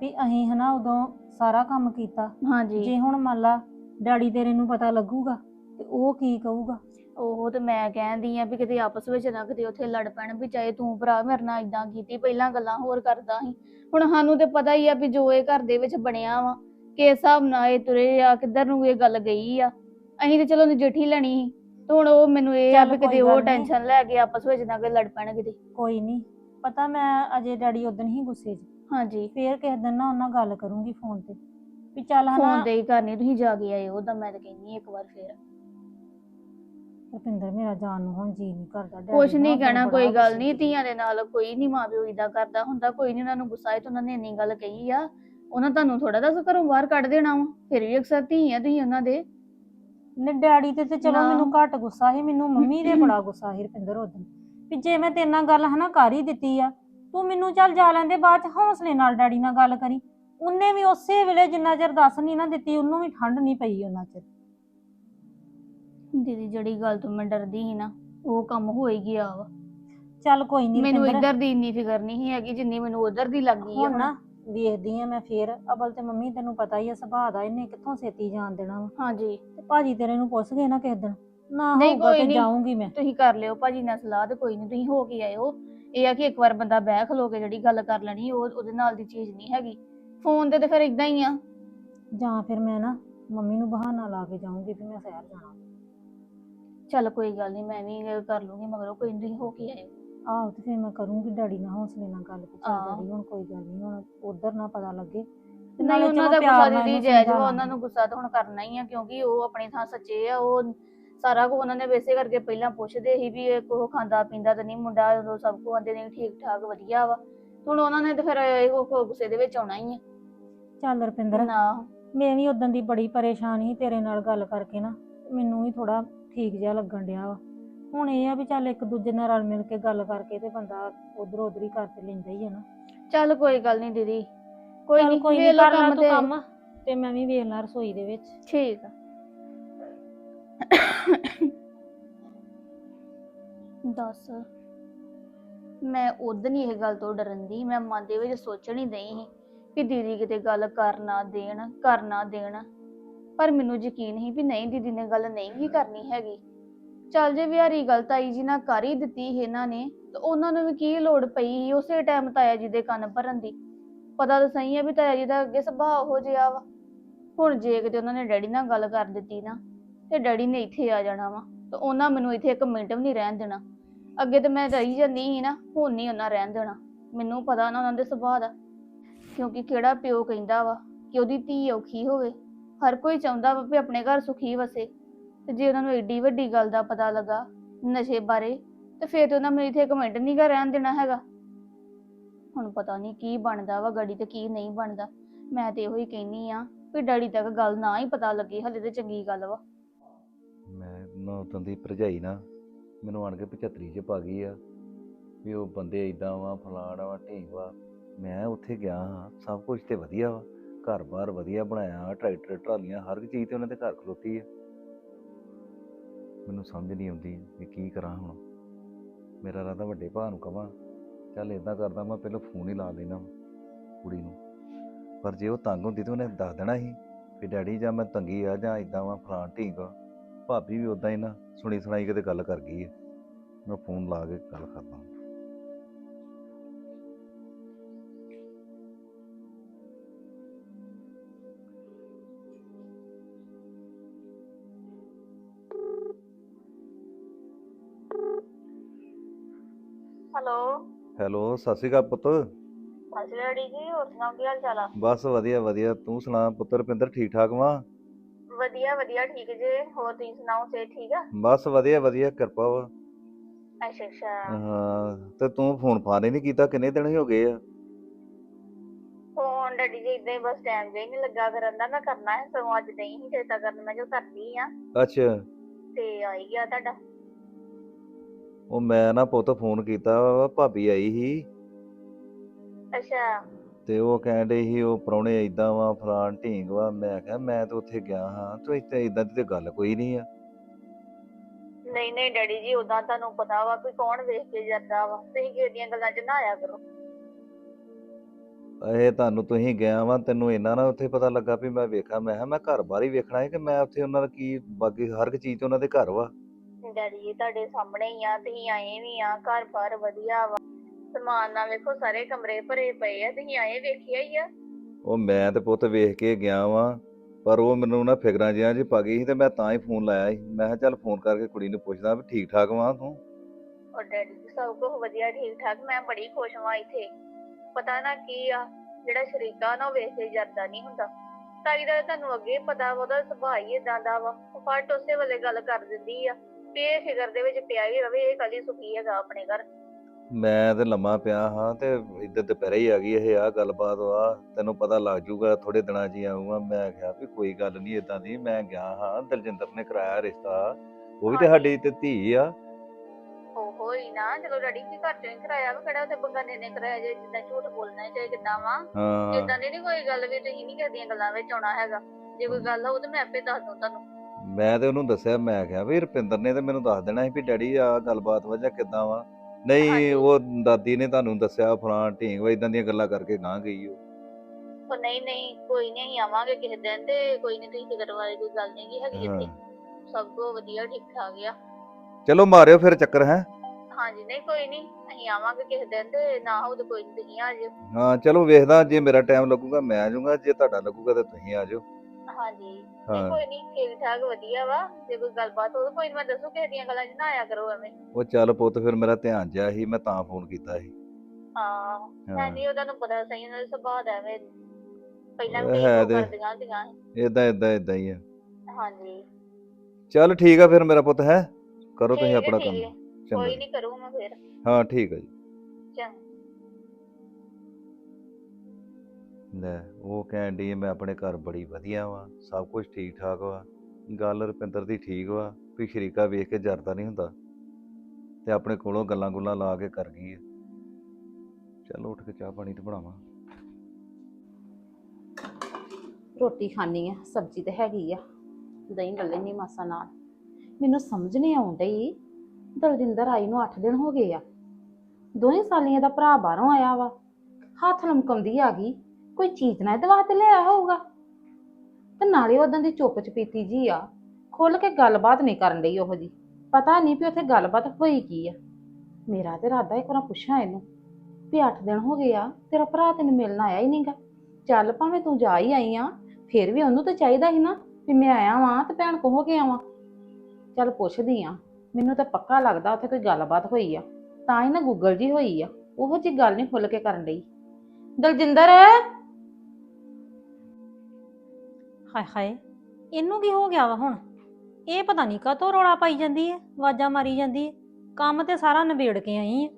S1: ਵੀ ਅਸੀਂ ਹਨਾ ਉਦੋਂ ਸਾਰਾ ਕੰਮ ਕੀਤਾ।
S2: ਹਾਂਜੀ।
S1: ਜੇ ਹੁਣ ਮੰਨ ਲਾ ਡੈਡੀ ਤੇਰੇ ਨੂੰ ਪਤਾ ਲੱਗੂਗਾ ਤੇ ਉਹ ਕੀ ਕਹੂਗਾ?
S2: ਉਹ ਤੇ ਮੈਂ ਕਹਿੰਦੀ ਆ ਵੀ ਕਿਤੇ ਆਪਸ ਵਿੱਚ ਨਾ ਕਿਤੇ ਉੱਥੇ ਲੜ ਪੈਣ ਵੀ ਚਾਹੇ ਤੂੰ ਭਰਾ ਮੇਰੇ ਨਾਲ ਇਦਾਂ ਕੀਤੀ ਪਹਿਲਾਂ ਗੱਲਾਂ ਹੋਰ ਕਰਦਾ ਸੀ। ਹੁਣ ਸਾਨੂੰ ਤੇ ਪਤਾ ਹੀ ਆ ਵੀ ਜੋ ਇਹ ਘਰ ਦੇ ਵਿੱਚ ਬਣਿਆ ਵਾ ਕਿਸ ਹਿਸਾਬ ਨਾਲ ਇਹ ਤੁਰੇ ਆ ਕਿੱਧਰ ਨੂੰ ਇਹ ਗੱਲ ਗਈ ਆ। ਅਸੀਂ ਤੇ ਚਲੋ ਨਜਿੱਠੀ ਲੈਣੀ ਸੀ ਤੇ ਹੁਣ ਉਹ ਮੈਨੂੰ ਇਹ ਆ
S1: ਚੱਲ
S2: ਵੀ
S1: ਕੋਈ
S2: ਕਿਤੇ ਉਹ
S1: ਗੱਲ ਨੀ।
S2: ਟੈਨਸ਼ਨ ਲੈ ਕੇ ਆਪਸ ਵਿੱਚ ਨਾ ਕੋਈ ਲੜ ਪੈਣ ਕਿਤੇ।
S1: ਕੋਈ ਨਹੀਂ ਪਤਾ ਮੈਂ ਅਜੇ ਡੈਡੀ ਉਦੋਂ ਹੀ ਗੁੱਸੇ 'ਚ।
S2: ਹਾਂਜੀ।
S1: ਫੇਰ ਕਿਸੇ ਦਿਨ ਨਾ ਉਹਨਾਂ ਗੱਲ ਕਰੂੰਗੀ ਫੋਨ ਤੇ। ਵੀ ਚੱਲ
S2: ਫੋਨ
S1: ਹਨਾ
S2: ਤੇ ਹੀ ਕਰਨੀ ਤੁਸੀਂ ਜਾ ਕੇ ਆਏ ਉਹਦਾ ਮੈਂ ਤਾਂ ਕਹਿੰਨੀ ਇੱਕ ਵਾਰ ਫੇਰ।
S1: ਰੁਪਿੰਦਰ ਮੇਰਾ ਜਾਣ ਨੂੰ ਹੁਣ ਜੀ ਨਹੀਂ ਕਰਦਾ ਡੈਡੀ
S2: ਕੁਛ ਨਹੀਂ ਕਹਿਣਾ
S1: ਬੜਾ
S2: ਕੋਈ ਗੱਲ ਨਹੀਂ ਧੀਆਂ ਦੇ ਨਾਲ ਕੋਈ ਨਹੀਂ ਮਾਂ ਪਿਓ ਇਦਾਂ ਕਰਦਾ ਹੁੰਦਾ ਕੋਈ ਨਹੀਂ ਉਹਨਾਂ ਨੂੰ ਗੁੱਸਾ ਹੈ ਤੇ ਉਹਨਾਂ ਨੇ ਇੰਨੀ ਗੱਲ ਕਹੀ ਆ। ਉਹਨਾਂ ਤੁਹਾਨੂੰ ਥੋੜਾ ਦੱਸ ਘਰੋਂ ਬਾਹਰ ਕੱਢ ਦੇਣਾ ਵਾ ਫਿਰ ਵੀ ਅਕਸਰ ਧੀ ਆ ਤੁਸੀਂ ਉਹਨਾਂ ਦੇ।
S1: ਨੇ ਡੈਡੀ ਤੇ ਤੇ ਚਲੋ
S2: ਨਾ।
S1: ਮੈਨੂੰ ਘੱਟ ਗੁੱਸਾ ਸੀ ਮੈਨੂੰ ਮੰਮੀ ਦੇ ਬੜਾ ਗੁੱਸਾ ਸੀ ਰੁਪਿੰਦਰ ਉਦੋਂ। ਵੀ ਜੇ ਮੈਂ ਤੇਰੇ ਨਾਲ ਗੱਲ ਹਨਾ ਕਰ ਹੀ ਦਿੱਤੀ ਆ ਤੂੰ ਮੈਨੂੰ ਚੱਲ ਜਾ ਲੈਂਦੇ ਬਾਅਦ ਚ ਹੌਸਲੇ ਨਾਲ ਡੈਡੀ ਨਾਲ ਗੱਲ ਕਰੀ। ਉਹਨੇ ਵੀ ਉਸੇ ਵੇਲੇ ਜਿੰਨਾ ਚਿਰ ਦੱਸ ਨਹੀਂ ਨਾ ਦਿੱਤੀ ਉਹਨੂੰ ਵੀ ਠੰਡ ਨਹੀਂ ਪਈ ਉਹਨਾਂ ਚਿਰ।
S2: ਦੀਦੀ ਜਿਹੜੀ ਗੱਲ ਤੋਂ ਮੈਂ ਡਰਦੀ ਸੀ ਨਾ ਉਹ ਕੰਮ ਹੋ ਹੀ ਗਿਆ ਵਾ।
S1: ਚੱਲ ਕੋਈ ਨਹੀਂ
S2: ਮੈਨੂੰ ਇੱਧਰ ਦੀ ਇੰਨੀ ਫਿਕਰ ਨਹੀਂ ਸੀ ਹੈਗੀ ਜਿੰਨੀ ਮੈਨੂੰ ਉਧਰ ਦੀ ਲੱਗੀ ਆ
S1: ਹੁਣ ਨਾ ਵੇਖਦੀ ਆ ਮੈਂ ਫੇਰ ਅਬਲ ਤੇ ਮੰਮੀ ਤੈਨੂੰ ਪਤਾ ਹੀ ਆ ਸੁਭਾਅ ਦਾ ਇਹਨੇ ਕਿੱਥੋਂ ਛੇਤੀ ਜਾਣ ਦੇਣਾ ਵਾ।
S2: ਹਾਂਜੀ।
S1: ਤੇ ਭਾਜੀ ਤੇਰੇ ਨੂੰ ਪੁੱਛ ਗਏ ਨਾ ਕਿਸੇ ਦਿਨ ਨਾ
S2: ਨਹੀਂ,
S1: ਹੋਊਗਾ
S2: ਕੋਈ
S1: ਤੇ। ਜਾਊਂਗੀ ਮੈਂ।
S2: ਤੁਸੀਂ ਕਰ ਲਿਓ ਭਾਜੀ ਨਾਲ ਸਲਾਹ ਤੇ ਕੋਈ ਨਹੀਂ ਤੁਸੀਂ ਹੋ ਕੇ ਆਇਓ। ਇਹ ਆ ਕਿ ਇੱਕ ਵਾਰ ਬੰਦਾ ਬਹਿ ਖਲੋ ਕੇ ਜਿਹੜੀ ਗੱਲ ਕਰ ਲੈਣੀ ਉਹ ਉਹਦੇ ਨਾਲ ਦੀ ਚੀਜ਼ ਨਹੀਂ ਹੈਗੀ। ਫੋਨ ਤੇ ਤੇ ਫਿਰ ਇਦਾਂ ਹੀ ਆ।
S1: ਜਾਂ ਫਿਰ ਮੈਂ ਨਾ ਮੰਮੀ ਨੂੰ ਬਹਾਨਾ ਲਾ ਕੇ ਜਾਊਂਗੀ ਵੀ ਮੈਂ ਸ਼ਹਿਰ ਜਾਣਾ।
S2: ਚੱਲ ਕੋਈ ਗੱਲ ਨਹੀਂ ਮੈਂ ਵੀ ਇਹ ਕਰ ਲੂੰਗੀ ਮਗਰੋਂ ਕੋਈ ਨੀ ਤੁਸੀਂ ਹੋ ਕੇ ਆਇਓ।
S1: ਆਹੋ ਤੇ ਫਿਰ ਮੈਂ ਕਰੂੰਗੀ ਡੈਡੀ ਨਾਲ ਹੌਸਲੇ ਨਾਲ ਗੱਲ ਕਿ ਚੱਲ
S2: ਆਹ।
S1: ਡੈਡੀ ਹੁਣ ਕੋਈ ਗੱਲ ਨਹੀਂ ਹੁਣ ਉਧਰ ਨਾ ਪਤਾ ਲੱਗੇ। ਤੇ
S2: ਨਹੀਂ
S1: ਨਾਲੇ
S2: ਉਹਨਾਂ
S1: ਚਲੋ
S2: ਦਾ
S1: ਪਿਆਰ
S2: ਗੁੱਸਾ
S1: ਨਾਲ ਇਹਨੂੰ
S2: ਜਾਇਜ਼ ਵਾ ਉਹਨਾਂ ਨੂੰ ਗੁੱਸਾ ਤਾਂ ਹੁਣ ਕਰਨਾ ਹੀ ਆ ਕਿਉਂਕਿ ਉਹ ਆਪਣੀ ਥਾਂ ਸੱਚੇ ਆ ਉਹ ਸਾਰਾ ਕੁਝ ਉਹਨਾਂ ਨੇ ਵੈਸੇ ਕਰਕੇ ਪਹਿਲਾਂ ਪੁੱਛਦੇ ਸੀ ਵੀ ਇਹ ਕੋਹ ਖਾਂਦਾ ਪੀਂਦਾ ਤਾਂ ਨਹੀਂ ਮੁੰਡਾ ਉਦੋਂ ਸਭ ਕੁਝ ਆਂਦੇ ਨੇ ਠੀਕ ਠਾਕ ਵਧੀਆ ਵਾ। ਹੁਣ ਉਹਨਾਂ ਨੇ ਤਾਂ ਫਿਰ ਇਹੋ ਕੁ ਗੁੱਸੇ ਦੇ ਵਿੱਚ ਆਉਣਾ ਹੀ ਆ।
S1: ਚੱਲ ਰਪਿੰਦਰ
S2: ਨਾ।
S1: ਮੈਂ ਵੀ ਉਦੋਂ ਦੀ ਬੜੀ ਪਰੇਸ਼ਾਨ ਸੀ ਤੇਰੇ ਨਾਲ ਗੱਲ ਕਰਕੇ ਨਾ ਮੈਨੂੰ ਵੀ ਥੋੜਾ ਠੀਕ ਜਿਹਾ ਲੱਗਣ ਡਿਆ ਵਾ। ਹੁਣ ਇਹ ਆ ਵੀ ਚੱਲ ਇੱਕ ਦੂਜੇ ਨਾਲ ਰਲ ਮਿਲ ਕੇ ਗੱਲ ਕਰਕੇ ਤੇ ਬੰਦਾ ਉਧਰ ਉਧਰ ਹੀ ਕਰ ਤੇ ਲੈਂਦਾ ਹੀ ਆ ਨਾ।
S2: ਚੱਲ ਕੋਈ ਗੱਲ ਨਹੀਂ ਦੀਦੀ। ਕੋਈ
S1: ਚੱਲ
S2: ਨਹੀਂ
S1: ਕੋਈ ਨਹੀਂ
S2: ਲਓ
S1: ਕਰ ਲਾ
S2: ਕੰਮ
S1: ਤੂੰ
S2: ਤੇ।
S1: ਕੰਮ ਤੇ ਮੈਂ ਵੀ ਵੇਖ ਲਾ ਰਸੋਈ ਦੇ ਵਿੱਚ।
S2: ਠੀਕ ਆ। ਦੱਸ ਮੈਂ ਉਦੋਂ ਹੀ ਇਹ ਗੱਲ ਤੋਂ ਡਰਨ ਦੀ ਮੈਂ ਮਨ ਦੇ ਵਿੱਚ ਸੋਚਣ ਹੀ ਦਈ ਸੀ ਕਿ ਦੀਦੀ ਕਿਤੇ ਗੱਲ ਕਰ ਨਾ ਦੇਣ ਕਰ ਨਾ ਦੇਣ। ਪਰ ਮੈਨੂੰ ਯਕੀਨ ਹੀ ਵੀ ਨਹੀਂ, ਦੀਦੀ ਨੇ ਗੱਲ ਨਹੀਂ ਵੀ ਕਰਨੀ ਹੈਗੀ। ਚੱਲ ਜੇ ਵਿਹਾਰੀ ਗੱਲ ਤਾਈ ਜੀ ਨਾਲ ਕਰ ਹੀ ਦਿੱਤੀ ਸੀ ਇਹਨਾਂ ਨੇ, ਤੇ ਉਹਨਾਂ ਨੂੰ ਵੀ ਕੀ ਲੋੜ ਪਈ ਸੀ ਉਸੇ ਟਾਈਮ ਤਾਇਆ ਜੀ ਦੇ ਕੰਨ ਭਰਨ ਦੀ। ਪਤਾ ਤਾਂ ਸਹੀ ਹੈ ਵੀ ਤਾਇਆ ਜੀ ਦਾ ਅੱਗੇ ਸੁਭਾਅ ਉਹ ਜਿਹਾ ਵਾ। ਹੁਣ ਜੇ ਕਿਤੇ ਉਹਨਾਂ ਨੇ ਡੈਡੀ ਨਾਲ ਗੱਲ ਕਰ ਦਿੱਤੀ ਨਾ, ਤੇ ਡੈਡੀ ਨੇ ਇੱਥੇ ਆ ਜਾਣਾ ਵਾ, ਤੇ ਉਹਨਾਂ ਮੈਨੂੰ ਇੱਥੇ ਇੱਕ ਮਿੰਟ ਵੀ ਨਹੀਂ ਰਹਿਣ ਦੇਣਾ। ਅੱਗੇ ਤੇ ਮੈਂ ਰਹੀ ਜਾਂਦੀ ਸੀ ਨਾ, ਹੁਣ ਨਹੀਂ ਉਹਨਾਂ ਰਹਿਣ ਦੇਣਾ। ਮੈਨੂੰ ਪਤਾ ਨਾ ਉਹਨਾਂ ਦੇ ਸੁਭਾਅ ਦਾ, ਕਿਉਂਕਿ ਕਿਹੜਾ ਪਿਓ ਕਹਿੰਦਾ ਵਾ ਕਿ ਉਹਦੀ ਧੀ ਔਖੀ ਹੋਵੇ। ਹਰ ਕੋਈ ਚਾਹੁੰਦਾ ਵਾ ਵੀ ਆਪਣੇ ਘਰ ਸੁਖੀ ਵਸੇ। ਤੇ ਜੇ ਉਹਨਾਂ ਨੂੰ ਏਡੀ ਵੱਡੀ ਗੱਲ ਦਾ ਪਤਾ ਲੱਗਾ ਨਸ਼ੇ ਬਾਰੇ, ਤੇ ਫਿਰ ਤੇ ਉਹਨਾਂ ਮੈਨੂੰ ਇੱਥੇ ਇੱਕ ਨਹੀਂ ਗਾ ਰਹਿਣ ਦੇਣਾ ਹੈਗਾ। ਹੁਣ ਪਤਾ ਨਹੀਂ ਕੀ ਬਣਦਾ ਵਾ, ਗੜੀ ਤੇ ਕੀ ਨਹੀਂ ਬਣਦਾ। ਮੈਂ ਤੇ ਇਹੋ ਹੀ ਕਹਿੰਨੀ ਆ ਵੀ ਡੈਡੀ ਤੱਕ ਗੱਲ ਨਾ ਹੀ ਪਤਾ ਲੱਗੀ, ਹਲੇ ਤੇ ਚੰਗੀ ਗੱਲ ਵਾ।
S3: ਮੈਂ ਨਾ ਉਦੋਂ ਦੀ ਭਰਜਾਈ ਨਾ, ਮੈਨੂੰ ਆਣ ਕੇ 75 ਚ ਪਾ ਗਈ ਆ। ਵੀ ਉਹ ਬੰਦੇ ਇਦਾਂ ਵਾ, ਫਲਾਣਾ ਵਾ, ਢੀਂਗ ਵਾ, ਮੈਂ ਉੱਥੇ ਗਿਆ ਹਾਂ, ਸਭ ਕੁਝ ਤੇ ਵਧੀਆ ਵਾ। ਘਰ-ਬਾਰ ਵਧੀਆ ਬਣਾਇਆ, ਟਰੈਕਟਰ, ਟਰਾਲੀਆਂ, ਹਰ ਇੱਕ ਚੀਜ਼ ਤੇ ਉਹਨਾਂ ਦੇ ਘਰ ਖਲੋਤੀ ਆ। ਮੈਨੂੰ ਸਮਝ ਨਹੀਂ ਆਉਂਦੀ ਵੀ ਕੀ ਕਰਾਂ ਹੁਣ। ਮੇਰਾ ਰਾਦਾ ਵੱਡੇ ਭਾ ਨੂੰ ਕਵਾਂ, ਚੱਲ ਇਦਾਂ ਕਰਦਾ ਮੈਂ ਪਹਿਲਾਂ ਫੋਨ ਹੀ ਲਾ ਲੈਣਾ ਕੁੜੀ ਨੂੰ। ਪਰ ਜੇ ਉਹ ਤੰਗ ਹੁੰਦੀ ਤੇ ਉਹਨੇ ਦੱਸ ਦੇਣਾ ਸੀ ਵੀ ਡੈਡੀ ਜਾਂ ਮੈਂ ਤੰਗੀ ਆ ਜਾਂ ਇਦਾਂ ਵਾ, ਫਲਾਣ ਢੀਂਗ ਆ, ਭਾਬੀ ਵੀ ਉਦਾਂ ਹੀ ਨਾ ਸੁਣੀ ਸੁਣਾਈ ਕਿਤੇ ਗੱਲ ਕਰ ਗਈ ਹੈ ਮੈਂ ਫੋਨ ਲਾ ਕੇ ਗੱਲ ਕਰਦਾ
S2: ਹੈਲੋ
S3: ਸਤਿ ਸ਼੍ਰੀ ਅਕਾਲ ਪੁੱਤ।
S2: ਹਾਂਜੀ ਡੈਡੀ ਜੀ ਹੋਰ ਸੁਣਾਓ ਕੀ ਹਾਲ ਚਾਲ ਆ?
S3: ਬਸ ਵਧੀਆ ਵਧੀਆ। ਤੂੰ ਸੁਣਾ ਪੁੱਤਰ ਪਿੰਦਰ ਠੀਕ ਠਾਕ ਵਾਂ?
S4: ਵਧੀਆ ਵਧੀਆ ਠੀਕ ਜੇ। ਹੋਰ ਤੁਸੀਂ ਸੁਣਾਓ ਸੇ ਠੀਕ ਆ?
S3: ਬਸ ਵਧੀਆ ਵਧੀਆ ਕਿਰਪਾ ਵਾ।
S4: ਅੱਛਾ ਅੱਛਾ।
S3: ਹਾਂ ਤੇ ਤੂੰ ਫੋਨ ਫਾਨ ਹੀ ਨਹੀਂ ਕੀਤਾ? ਕਿੰਨੇ ਦਿਨ ਹੀ ਹੋ ਗਏ ਆ?
S4: ਫੋਨ ਡੈਡੀ ਜੀ ਇਦਾਂ ਹੀ ਬਸ ਟਾਈਮ ਹੀ ਨਹੀਂ ਲੱਗਾ। ਕਰਨ ਦਾ ਮੈਂ ਕਰਨਾ ਹੈ ਸਗੋਂ ਅੱਜ ਨਹੀਂ ਹੀ ਚੇਤਾ ਕਰਨ ਮੈਂ ਜੋ ਕਰਦੀ ਆ।
S3: ਅੱਛਾ।
S4: ਤੇ ਆਈ ਗਿਆ ਤੁਹਾਡਾ।
S3: ਉਹ ਮੈਂ ਨਾ ਪੁੱਤ ਫੋਨ ਕੀਤਾ ਵਾ, ਭਾਬੀ ਆਈ ਸੀ।
S4: ਅੱਛਾ।
S3: ਤੇ ਉਹ ਕਹਿਣ ਡਈ ਸੀ ਉਹ ਪ੍ਰਾਹੁਣੇ ਏਦਾਂ ਵਾ ਫਲਾਣ ਢੀਂਗ ਵਾ। ਮੈਂ ਕਿਹਾ ਮੈਂ ਤਾਂ ਉੱਥੇ ਗਿਆ ਹਾਂ ਤੂੰ ਇੱਥੇ ਏਦਾਂ ਦੀ ਤੇ ਗੱਲ ਕੋਈ ਨਹੀਂ ਆ।
S4: ਨਹੀਂ ਨਹੀਂ ਡੈਡੀ ਜੀ ਉਦਾਂ ਤੁਹਾਨੂੰ ਪਤਾ ਵਾ ਕੋਈ ਕੌਣ ਵੇਖ ਕੇ ਜਾਂਦਾ ਵਾ। ਤੁਸੀਂ ਕਿਸੇ ਦੀਆਂ ਗੱਲਾਂ 'ਚ ਨਾ ਆਇਆ ਕਰੋ।
S3: ਇਹ ਤੁਹਾਨੂੰ ਤੁਸੀਂ ਗਿਆ ਵਾ ਤੈਨੂੰ ਇੰਨਾ ਨਾ ਉੱਥੇ ਪਤਾ ਲੱਗਾ ਵੀ ਮੈਂ ਵੇਖਾਂ। ਮੈਂ ਕਿਹਾ ਮੈਂ ਘਰ ਬਾਹਰ ਹੀ ਵੇਖਣਾ ਹੈ ਕਿ ਮੈਂ ਉੱਥੇ ਉਹਨਾਂ ਦਾ ਕੀ ਬਾਕੀ ਹਰ ਇੱਕ ਚੀਜ਼ ਤੇ ਉਹਨਾਂ ਦੇ ਘਰ ਵਾ।
S4: ਡੈਡੀ ਜੀ ਤੁਹਾਡੇ ਸਾਹਮਣੇ ਹੀ ਆ ਤੁਸੀਂ ਆਏ ਵੀ ਆ ਘਰ ਬਾਰ ਵਧੀਆ ਵਾ। ਸਮਾਨ ਨਾਲ ਵੇਖੋ ਸਾਰੇ ਕਮਰੇ ਭਰੇ ਪਏ ਆ ਤੁਸੀਂ ਆਏ ਵੇਖਿਆ ਹੀ ਆ?
S3: ਉਹ ਮੈਂ ਤੇ ਪੁੱਤ ਵੇਖ ਕੇ ਗਿਆ ਵਾਂ ਪਰ ਉਹ ਮੈਨੂੰ ਨਾ ਫਿਕਰਾਂ ਜਿਹਾਂ 'ਚ ਪਾ ਗਈ ਸੀ ਤੇ ਮੈਂ ਤਾਂ ਹੀ ਫੋਨ ਲਾਇਆ ਸੀ। ਮੈਂ ਕਿਹਾ ਚੱਲ ਫੋਨ ਕਰਕੇ ਕੁੜੀ ਨੂੰ ਪੁੱਛਦਾ ਵੀ ਠੀਕ ਠਾਕ ਵਾਂ ਤੂੰ?
S4: ਔਰ ਡੈਡੀ ਜੀ ਸਭ ਕੁਝ ਵਧੀਆ ਠੀਕ ਠਾਕ ਮੈਂ ਬੜੀ ਖੁਸ਼ ਹਾਂ ਇੱਥੇ। ਪਤਾ ਨਾ ਕੀ ਆ ਜਿਹੜਾ ਸ਼ਰੀਕਾ ਨਾ ਉਹ ਵੇਖ ਕੇ ਜਰਦਾ ਨਹੀਂ ਹੁੰਦਾ। ਤਾਈ ਦਾ ਤੁਹਾਨੂੰ ਅੱਗੇ ਪਤਾ ਵਾ, ਉਹਦਾ ਸੁਭਾਅ ਹੀ ਇਦਾਂ ਦਾ ਵਾ। ਉਹ ਫਟ ਉਸੇ ਵੇਲੇ ਗੱਲ ਕਰ ਦਿੰਦੀ ਆ। ਵੀ ਇਹ ਫਿਕਰ ਦੇ ਵਿੱਚ ਪਿਆ ਹੀ ਰਵੇ ਇਹ ਕਦੀ ਸੁਖੀ ਹੈਗਾ ਆਪਣੇ ਘਰ?
S3: ਮੈਂ ਤੇ ਲੰਮਾ ਪਿਆ ਹਾਂ ਤੇ ਇੱਧਰ ਦੁਪਹਿਰੇ ਹੀ ਆ ਗਈ ਇਹ ਆ ਗੱਲਬਾਤ ਵਾ ਤੈਨੂੰ ਪਤਾ ਲੱਗ ਜੂਗਾ ਥੋੜੇ ਦਿਨਾਂ 'ਚ ਹੀ ਆਊਗਾ। ਮੈਂ ਕਿਹਾ ਵੀ ਕੋਈ ਗੱਲ ਨਹੀਂ ਇਦਾਂ ਦੀ ਮੈਂ ਗਿਆ ਹਾਂ ਦਲਜਿੰਦਰ ਨੇ ਕਰਾਇਆ ਰਿਸ਼ਤਾ। ਉਹ ਵੀ ਤੇ ਸਾਡੀ ਤੇ ਧੀ ਆ।
S4: ਉਹ ਹੀ ਨਾ ਚਲੋ ਡੈਡੀ ਜੀ ਘਰ ਚੋਂ ਹੀ ਕਰਾਇਆ ਵਾ ਕਿਹੜਾ ਉੱਥੇ ਬਗਾਨੇ ਨੇ ਕਰਾਇਆ ਜੇ ਜਿੱਦਾਂ ਝੂਠ ਬੋਲਣਾ ਚਾਹੇ ਕਿੱਦਾਂ ਵਾ।
S3: ਹਾਂ।
S4: ਇਦਾਂ ਦੀ ਨਹੀਂ ਕੋਈ ਗੱਲ ਵੀ ਤੁਸੀਂ ਨਹੀਂ ਕਰਦੀਆਂ ਗੱਲਾਂ ਵਿੱਚ ਆਉਣਾ ਹੈਗਾ। ਜੇ ਕੋਈ ਗੱਲ ਹੋਊ ਤਾਂ ਮੈਂ ਆਪੇ ਦੱਸ ਦੂੰ ਤੁਹਾਨੂੰ।
S3: ਮੈਂ ਤੇ ਉਹਨੂੰ ਦੱਸਿਆ ਮੈਂ ਕਿਹਾ ਵੀ ਰੁਪਿੰਦਰ ਨੇ ਤੇ ਮੈਨੂੰ ਦੱਸ ਦੇਣਾ ਸੀ ਵੀ ਡੈਡੀ ਆ ਗੱਲਬਾਤ ਵਜਾ ਕਿੱਦਾਂ ਵਾ। ਨਹੀਂ। ਉਹ ਦਾਦੀ ਨੇ ਤੁਹਾਨੂੰ ਦੱਸਿਆ ਫਲਾਂ ਢੀਂਗ ਵਾ ਇਦਾਂ ਦੀਆਂ ਗੱਲਾਂ ਕਰਕੇ ਗਾਂ ਗਈ ਉਹ।
S4: ਉਹ ਨਹੀਂ ਨਹੀਂ ਕੋਈ ਨਹੀਂ ਅਸੀਂ ਆਵਾਂਗੇ ਕਿਸੇ ਦਿਨ ਤੇ ਕੋਈ ਨਹੀਂ ਤੁਸੀਂ ਫਿਕਰ ਵਾਲੀ ਕੋਈ ਗੱਲ ਨਹੀਂ ਹੈਗੀ ਇੱਥੇ। ਸਭ ਕੁਝ ਵਧੀਆ ਠੀਕ ਠਾਕ ਆ।
S3: ਚਲੋ ਮਾਰਿਓ ਫਿਰ ਚੱਕਰ ਹੈ?
S4: ਹਾਂਜੀ ਨਹੀਂ ਕੋਈ ਨਹੀਂ ਅਸੀਂ ਆਵਾਂਗੇ ਕਿਸੇ ਦਿਨ ਤੇ ਨਾ ਹੋਊ ਤਾਂ ਕੋਈ ਨਹੀਂ ਤੁਸੀਂ ਆ ਜਿਓ।
S3: ਹਾਂ ਚਲੋ ਵੇਖਦਾ ਜੇ ਮੇਰਾ ਟਾਈਮ ਲੱਗੂਗਾ ਮੈਂ ਆ ਜਾਊਂਗਾ ਜੇ ਤੁਹਾਡਾ ਲੱਗੂਗਾ ਤਾਂ ਤੁਸੀਂ ਆ ਜਾਓ।
S4: ਹਾਂਜੀ। ਨਹੀਂ
S3: ਹਾਂ।
S4: ਕੋਈ ਨਹੀਂ ਠੀਕ ਠਾਕ ਵਧੀਆ ਵਾ। ਜੇ ਕੋਈ ਗੱਲਬਾਤ ਹੋਵੇ ਕੋਈ ਨੀ ਮੈਂ ਦੱਸੂ ਕਿਸੇ ਦੀਆਂ ਗੱਲਾਂ 'ਚ ਨਾ ਆਇਆ ਕਰੋ ਐਵੇਂ।
S3: ਉਹ ਚੱਲ ਪੁੱਤ ਫਿਰ ਮੇਰਾ ਧਿਆਨ ਜਿਆ ਸੀ ਮੈਂ ਤਾਂ ਫੋਨ ਕੀਤਾ ਸੀ।
S4: ਹਾਂ
S3: ਹਾਂ
S4: ਹੈ। ਨਹੀਂ ਉਹਦਾ ਨੂੰ ਪਤਾ ਸਹੀ ਉਹਨਾਂ ਦਾ ਸੁਭਾਅ ਦਾ ਐਵੇਂ ਪਹਿਲਾਂ
S3: ਉਹ
S4: ਵੀ
S3: ਹੈ
S4: ਹੈ
S3: ਤੇ-
S4: ਕਰਦੀਆਂ ਹੁੰਦੀਆਂ। ਸੀ।
S3: ਇਦਾਂ ਇਦਾਂ ਇਦਾਂ ਹੀ ਆ।
S4: ਹਾਂਜੀ।
S3: ਚੱਲ ਠੀਕ ਆ ਫਿਰ ਮੇਰਾ ਪੁੱਤ ਹੈ? ਕਰੋ ਤੁਸੀਂ
S4: ਠੀਕ ਹੈ,
S3: ਆਪਣਾ
S4: ਠੀਕ
S3: ਕੰਮ।
S4: ਹੈ।
S3: ਚੰਗਾ
S4: ਕੋਈ
S3: ਜੀ।
S4: ਨਹੀਂ ਕਰੂੰ ਮੈਂ ਫਿਰ।
S3: ਹਾਂ ਠੀਕ ਆ ਜੀ।
S4: ਚੰਗਾ।
S3: ਲੈ, ਉਹ ਕਹਿਣ ਡਈ ਮੈਂ ਆਪਣੇ ਘਰ ਬੜੀ ਵਧੀਆ ਵਾਂ, ਸਭ ਕੁਝ ਠੀਕ ਠਾਕ ਵਾ। ਗੱਲ ਰੁਪਿੰਦਰ ਦੀ ਠੀਕ ਵਾ, ਵੀ ਸ਼ਰੀਕਾ ਵੇਖ ਕੇ ਜਰਦਾ ਨਹੀਂ ਹੁੰਦਾ। ਤੇ ਆਪਣੇ ਕੋਲੋਂ ਗੱਲਾਂ ਗੁੱਲਾਂ ਲਾ ਕੇ ਕਰ ਗਈ ਹੈ ਚੱਲ ਉੱਠ ਕੇ ਚਾਹ ਪਾਣੀ ਤੇ ਬਣਾਵਾਂ।
S5: ਰੋਟੀ ਖਾਣੀ ਆ, ਸਬਜ਼ੀ ਤੇ ਹੈਗੀ ਆ, ਦਹੀਂ ਲੈ ਲੈਣੀ ਮਾਸਾ ਨਾਲ। ਮੈਨੂੰ ਸਮਝ ਨਹੀਂ ਆਉਣ ਡਈ। ਦਲਜਿੰਦਰ ਆਈ ਨੂੰ 8 ਦਿਨ ਹੋ ਗਏ ਆ। ਦੋਵੇਂ ਸਾਲੀਆਂ ਦਾ ਭਰਾ ਬਾਹਰੋਂ ਆਇਆ ਵਾ। ਹੱਥ ਲਮਕਮਦੀ ਆ ਗਈ। ਕੋਈ ਚੀਜ਼ ਨਾ ਇਹਦੇ ਵਾਸਤੇ ਲਿਆਇਆ ਹੋਊਗਾ। ਤੇ ਨਾਲੇ ਉਦੋਂ ਦੀ ਚੁੱਪ ਚਪੀਤੀ ਜੀ ਆ ਖੁੱਲ ਕੇ ਗੱਲਬਾਤ ਨਹੀਂ ਕਰਨ ਡਈ ਉਹੋ ਜੀ। ਪਤਾ ਨਹੀਂ ਵੀ ਉੱਥੇ ਗੱਲਬਾਤ ਹੋਈ ਕੀ ਆ। ਮੇਰਾ ਤੇ ਇਰਾਦਾ ਇੱਕ ਵਾਰ ਪੁੱਛਾਂ ਇਹਨੂੰ ਵੀ 8 ਦਿਨ ਹੋ ਗਏ ਆ, ਤੇਰਾ ਭਰਾ ਤੈਨੂੰ ਮਿਲਣ ਆਇਆ ਹੀ ਨਹੀਂਗਾ ਚੱਲ ਭਾਵੇਂ ਤੂੰ ਜਾ ਹੀ ਆਈ ਆ, ਫਿਰ ਵੀ ਉਹਨੂੰ ਤਾਂ ਚਾਹੀਦਾ ਸੀ ਨਾ ਵੀ ਮੈਂ ਆਇਆ ਵਾਂ ਤੇ ਭੈਣ ਕੋ ਹੋ ਕੇ ਆਵਾਂ। ਚੱਲ ਪੁੱਛਦੀ ਆ, ਮੈਨੂੰ ਤਾਂ ਪੱਕਾ ਲੱਗਦਾ ਉੱਥੇ ਕੋਈ ਗੱਲਬਾਤ ਹੋਈ ਆ, ਤਾਂ ਹੀ ਨਾ ਗੂਗਲ ਜੀ ਹੋਈ ਆ, ਉਹ ਜੀ ਗੱਲ ਨਹੀਂ ਖੁੱਲ ਕੇ ਕਰਨ ਲਈ ਦਲਜਿੰਦਰ!
S1: ਹਾਏ ਹਾਏ ਇਹਨੂੰ ਕੀ ਹੋ ਗਿਆ ਵਾ ਹੁਣ? ਇਹ ਪਤਾ ਨਹੀਂ ਕਾਹਤੋਂ ਰੌਲਾ ਪਾਈ ਜਾਂਦੀ ਹੈ ਆਵਾਜ਼ਾਂ ਮਾਰੀ ਜਾਂਦੀ ਹੈ ਕੰਮ ਤੇ ਸਾਰਾ ਨਿਬੇੜ ਕੇ ਆਈ ਹੈ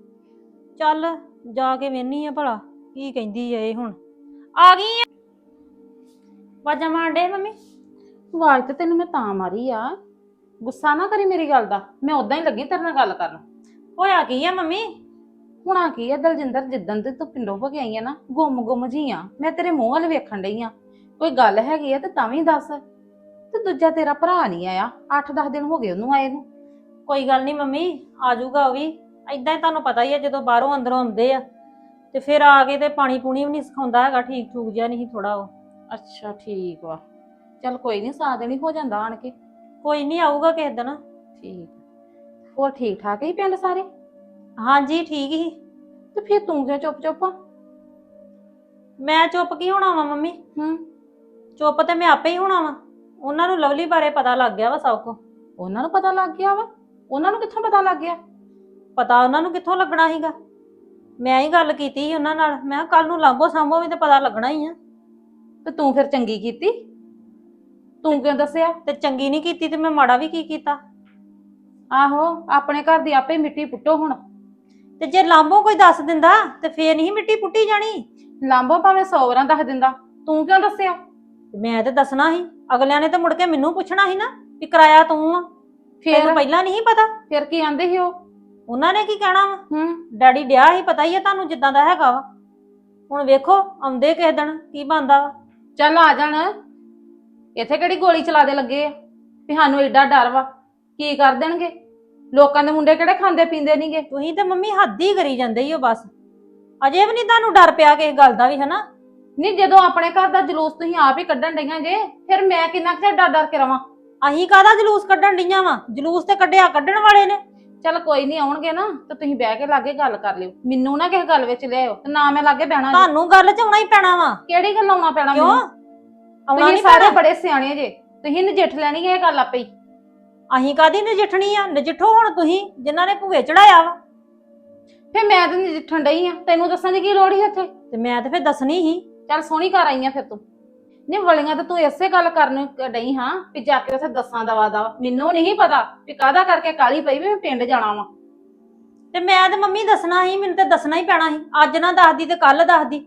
S1: ਚੱਲ ਜਾ ਕੇ ਵੇਹਨੀ ਆ ਭਲਾ ਕੀ ਕਹਿੰਦੀ ਹੈ ਇਹ ਹੁਣ? ਆ ਗਈ ਆ। ਆਵਾਜ਼ਾਂ ਮਾਰਦੇ ਮੰਮੀ?
S5: ਆਵਾਜ਼ ਤੇ ਤੈਨੂੰ ਮੈਂ ਤਾਂ ਮਾਰੀ ਆ। ਗੁੱਸਾ ਨਾ ਕਰੀ ਮੇਰੀ ਗੱਲ ਦਾ ਮੈਂ ਉਦਾਂ ਹੀ ਲੱਗੀ ਤੇਰੇ ਨਾਲ ਗੱਲ ਕਰਨ।
S1: ਹੋਇਆ ਕੀ ਆ ਮੰਮੀ?
S5: ਹੁਣਾ ਕੀ ਆ ਦਲਜਿੰਦਰ ਜਿੱਦਣ ਦੀ ਤੂੰ ਪਿੰਡੋਂ ਹੋ ਕੇ ਆਈ ਆ ਨਾ ਗੁੰਮ ਗੁੰਮ ਜੀ ਆ। ਮੈਂ ਤੇਰੇ ਮੂੰਹ ਵੱਲ ਵੇਖਣ ਡਈ ਆ। ਕੋਈ ਗੱਲ ਹੈਗੀ ਆ ਤੇ ਤਾਂ ਵੀ ਦੱਸ। ਤੇ ਦੂਜਾ ਤੇਰਾ ਭਰਾ ਨਹੀਂ ਆਇਆ। 8-10 ਦਿਨ ਹੋ ਗਏ ਉਹਨੂੰ ਆਏ ਨੂੰ।
S1: ਕੋਈ ਗੱਲ ਨਹੀਂ ਮੰਮੀ ਆ ਜਾਊਗਾ ਉਹ ਵੀ। ਐਦਾਂ ਹੀ ਤੁਹਾਨੂੰ ਪਤਾ ਹੀ ਹੈ ਜਦੋਂ ਬਾਹਰੋਂ ਅੰਦਰੋਂ ਆਉਂਦੇ ਆ। ਤੇ ਫਿਰ ਆ ਕੇ ਤੇ ਪਾਣੀ ਪੂਣੀ ਵੀ ਨਹੀਂ ਸਿਖਾਉਂਦਾ ਹੈਗਾ ਠੀਕ ਠੂਕ ਜਿਹਾ ਨਹੀਂ ਥੋੜਾ ਉਹ।
S5: ਅੱਛਾ ਠੀਕ ਵਾ। ਚੱਲ ਕੋਈ ਨਹੀਂ ਸਾਥ ਦੇਣੀ ਹੋ ਜਾਂਦਾ ਆਣ ਕੇ।
S1: ਕੋਈ ਨਹੀਂ ਆਊਗਾ ਕਿਸੇ ਦਿਨ।
S5: ਠੀਕ। ਹੋਰ ਠੀਕ ਠਾਕ ਹੀ ਪਿੰਡ ਸਾਰੇ?
S1: ਹਾਂਜੀ ਠੀਕ ਹੀ।
S5: ਤੇ ਫਿਰ ਤੂੰ ਕਿਉਂ ਚੁੱਪ ਚੁੱਪ ਆ?
S1: ਮੈਂ ਚੁੱਪ ਕੀ ਹੋਣਾ ਵਾ ਮੰਮੀ?
S5: ਹੂੰ।
S1: ਚੁੱਪ ਤੇ ਮੈਂ ਆਪੇ ਹੀ ਹੋਣਾ ਵਾ। ਉਹਨਾਂ ਨੂੰ ਲਵਲੀ ਬਾਰੇ ਪਤਾ ਲੱਗ ਗਿਆ ਵਾ ਸਭ ਕੁਝ
S5: ਉਹਨਾਂ ਨੂੰ ਪਤਾ ਲੱਗ ਗਿਆ ਵਾ? ਉਹਨਾਂ ਨੂੰ ਕਿੱਥੋਂ ਪਤਾ ਲੱਗ ਗਿਆ?
S1: ਪਤਾ ਉਹਨਾਂ ਨੂੰ ਕਿੱਥੋਂ ਲੱਗਣਾ ਸੀਗਾ? ਮੈਂ ਹੀ ਗੱਲ ਕੀਤੀ ਸੀ ਉਹਨਾਂ ਨਾਲ। ਮੈਂ ਕਿਹਾ ਕੱਲ ਨੂੰ ਲਾਂਬੋ ਸਾਂਭੋ ਵੀ ਤੇ ਪਤਾ ਲੱਗਣਾ ਹੀ ਆ।
S5: ਤੇ ਤੂੰ ਫਿਰ ਚੰਗੀ ਕੀਤੀ? ਤੂੰ ਕਿਉਂ ਦੱਸਿਆ?
S1: ਤੇ ਚੰਗੀ ਨਹੀਂ ਕੀਤੀ ਤੇ ਮੈਂ ਮਾੜਾ ਵੀ ਕੀ ਕੀਤਾ?
S5: ਆਹੋ ਆਪਣੇ ਘਰ ਦੀ ਆਪੇ ਮਿੱਟੀ ਪੁੱਟੋ ਹੁਣ।
S1: ਤੇ ਜੇ ਲਾਂਬੋ ਕੋਈ ਦੱਸ ਦਿੰਦਾ ਤੇ ਫੇਰ ਨਹੀਂ ਮਿੱਟੀ ਪੁੱਟੀ ਜਾਣੀ?
S5: ਲਾਂਬੋ ਭਾਵੇਂ 100 ਵਾਰਾਂ ਦੱਸ ਦਿੰਦਾ। ਤੂੰ ਕਿਉਂ ਦੱਸਿਆ?
S1: ਤੇ ਮੈਂ ਤੇ ਦੱਸਣਾ ਸੀ ਅਗਲਿਆਂ ਨੇ ਤੇ ਮੁੜ ਕੇ ਮੈਨੂੰ ਪੁੱਛਣਾ ਸੀ ਨਾ ਵੀ ਕਿਰਾਇਆ ਤੂੰ ਆ।
S5: ਫੇਰ?
S1: ਤੈਨੂੰ ਪਹਿਲਾਂ ਨਹੀਂ ਸੀ ਪਤਾ?
S5: ਫਿਰ ਕੀ ਆਂਦੇ ਸੀ ਉਹ?
S1: ਉਹਨਾਂ ਨੇ ਕੀ ਕਹਿਣਾ ਵਾ?
S5: ਹੂੰ।
S1: ਡੈਡੀ ਡਿਆ ਹੀ ਪਤਾ ਹੀ ਆ ਤੁਹਾਨੂੰ ਜਿੱਦਾਂ ਦਾ ਹੈਗਾ ਵਾ। ਹੁਣ ਵੇਖੋ ਆਉਂਦੇ ਕਿਸੇ ਦਿਨ ਕੀ ਬੰਦਾ ਵਾ।
S5: ਚੱਲ ਆ ਜਾਣ। ਇੱਥੇ ਕਿਹੜੀ ਗੋਲੀ ਚਲਾ ਦੇ ਲੱਗੇ ਆ? ਵੀ ਸਾਨੂੰ ਏਡਾ ਡਰ ਵਾ। ਕੀ ਕਰ ਦੇਣਗੇ? ਲੋਕਾਂ ਦੇ ਮੁੰਡੇ ਕਿਹੜੇ ਖਾਂਦੇ ਪੀਂਦੇ ਨਹੀਂਗੇ?
S1: ਤੁਸੀਂ ਤੇ ਮੰਮੀ ਹੱਦ ਹੀ ਕਰੀ ਜਾਂਦੇ ਹੀ ਹੋ ਬਸ। ਅਜੇ ਵੀ ਨਹੀਂ ਤੁਹਾਨੂੰ ਡਰ ਪਿਆ ਕਿਸੇ ਗੱਲ ਦਾ ਵੀ ਹਨਾ?
S5: ਨਹੀਂ ਜਦੋਂ ਆਪਣੇ ਘਰ ਦਾ ਜਲੂਸ ਤੁਸੀਂ ਆਪ ਹੀ ਕੱਢਣ ਡਈਆਂ ਜੇ ਫਿਰ ਮੈਂ ਕਿੰਨਾ ਕੁ ਚਿਰ ਡਰ ਡਰ ਕੇ ਰਵਾਂ?
S1: ਅਹੀਂ ਕਾਹਦਾ ਜਲੂਸ ਕੱਢਣ ਡੀਆਂ ਵਾ? ਜਲੂਸ ਤੇ ਕੱਢਿਆ ਕੱਢਣ ਵਾਲੇ ਨੇ।
S5: ਚੱਲ ਕੋਈ ਨਹੀਂ ਆਉਣਗੇ ਨਾ ਤੇ ਤੁਸੀਂ ਬਹਿ ਕੇ ਲਾਗੇ ਗੱਲ ਕਰ ਲਿਓ। ਮੈਨੂੰ ਨਾ ਕਿਸੇ ਗੱਲ ਵਿੱਚ ਲਿਆਇਓ ਤੇ ਨਾ ਮੈਂ ਲਾਗੇ ਬਹਿਣਾ ਜੀ।
S1: ਤੁਹਾਨੂੰ ਗੱਲ ਚ ਆਉਣਾ ਹੀ ਪੈਣਾ ਵਾ।
S5: ਕਿਹੜੀ ਗੱਲ ਆਉਣਾ ਪੈਣਾ
S1: ਕਿਉਂ?
S5: ਮੈਨੂੰ?
S1: ਆਉਣਾ
S5: ਤੁਸੀਂ
S1: ਨਹੀਂ
S5: ਸਾਰੇ
S1: ਪੈਣਾ।
S5: ਬੜੇ ਸਿਆਣੇ ਜੇ ਤੁਸੀਂ ਨਜਿੱਠ ਲੈਣੀ ਇਹ ਗੱਲ ਆਪੇ ਹੀ।
S1: ਅਹੀਂ ਕਾਦੀ ਨਜਿੱਠਣੀ ਆ? ਨਜਿੱਠੋ ਹੁਣ ਤੁਸੀਂ ਜਿਨ੍ਹਾਂ ਨੇ ਭੂਏ ਚੜਾਇਆ ਵਾ।
S5: ਫਿਰ ਮੈਂ ਤਾਂ ਨਜਿੱਠਣ ਡਈ ਆ ਤੈਨੂੰ ਦੱਸਣ ਦੀ ਕੀ ਲੋੜ ਸੀ ਉੱਥੇ?
S1: ਤੇ ਮੈਂ ਤੇ ਫਿਰ ਦੱਸਣੀ ਸੀ।
S5: ਚੱਲ ਸੋਹਣੀ ਘਰ ਆਈ ਆ ਫਿਰ ਤੂੰ। ਨਹੀਂ, ਵਲੀਆਂ ਤਾਂ ਤੂੰ ਇਸੇ ਗੱਲ ਕਰਨ ਡਈ ਹਾਂ ਵੀ ਜਾ ਕੇ ਉੱਥੇ ਦੱਸਾਂ ਦਵਾ ਦਾ ਮੈਨੂੰ ਨਹੀਂ ਪਤਾ ਵੀ ਕਾਹਦਾ ਕਰਕੇ ਕਾਲੀ ਪਈ ਵੀ ਮੈਂ ਪਿੰਡ ਜਾਣਾ ਵਾ।
S1: ਤੇ ਮੈਂ ਤੇ ਮੰਮੀ ਦੱਸਣਾ ਸੀ, ਮੈਨੂੰ ਤੇ ਦੱਸਣਾ ਹੀ ਪੈਣਾ ਸੀ। ਅੱਜ ਨਾ ਦੱਸਦੀ ਤੇ ਕੱਲ ਦੱਸਦੀ।